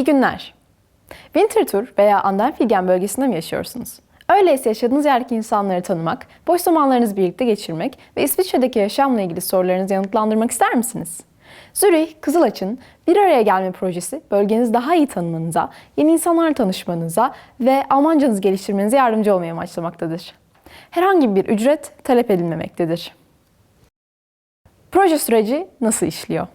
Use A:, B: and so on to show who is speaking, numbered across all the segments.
A: İyi günler. Winterthur veya Andenfilgen bölgesinde mi yaşıyorsunuz? Öyleyse yaşadığınız yerdeki insanları tanımak, boş zamanlarınızı birlikte geçirmek ve İsviçre'deki yaşamla ilgili sorularınızı yanıtlandırmak ister misiniz? Zürih, Kızılaç'ın bir araya gelme projesi bölgenizi daha iyi tanımanıza, yeni insanlarla tanışmanıza ve Almancanızı geliştirmenize yardımcı olmayı amaçlamaktadır. Herhangi bir ücret talep edilmemektedir. Proje süreci nasıl işliyor?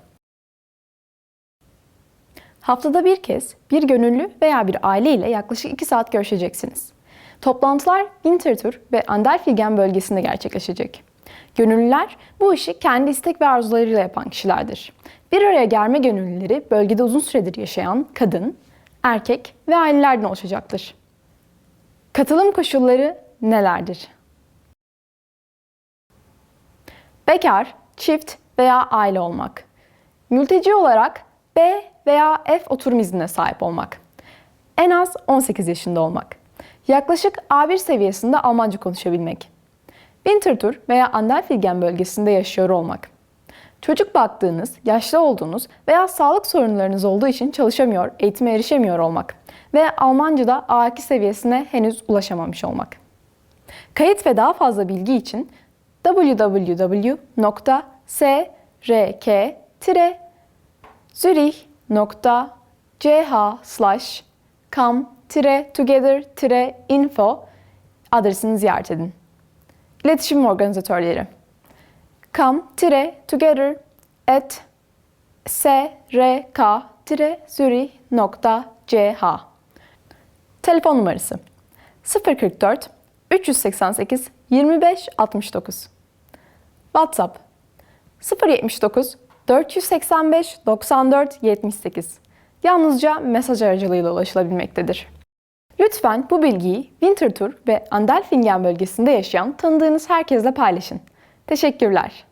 A: Haftada bir kez bir gönüllü veya bir aile ile yaklaşık 2 saat görüşeceksiniz. Toplantılar Winterthur ve Andelfilgen bölgesinde gerçekleşecek. Gönüllüler bu işi kendi istek ve arzularıyla yapan kişilerdir. Bir araya gelme gönüllüleri bölgede uzun süredir yaşayan kadın, erkek ve ailelerden oluşacaktır. Katılım koşulları nelerdir? Bekar, çift veya aile olmak. Mülteci olarak B veya F oturum iznine sahip olmak. En az 18 yaşında olmak. Yaklaşık A1 seviyesinde Almanca konuşabilmek. Winterthur veya Andelfilgen bölgesinde yaşıyor olmak. Çocuk baktığınız, yaşlı olduğunuz veya sağlık sorunlarınız olduğu için çalışamıyor, eğitime erişemiyor olmak. Ve Almanca'da A2 seviyesine henüz ulaşamamış olmak. Kayıt ve daha fazla bilgi için www.c-zürih.ch slash come-together-info adresini ziyaret edin. İletişim organizatörleri come-together at srk-zürih.ch Telefon numarası 044 388 25 69 WhatsApp 079 485 94 78 Yalnızca mesaj aracılığıyla ulaşılabilmektedir. Lütfen bu bilgiyi Winterthur ve Andelfingen bölgesinde yaşayan tanıdığınız herkesle paylaşın. Teşekkürler.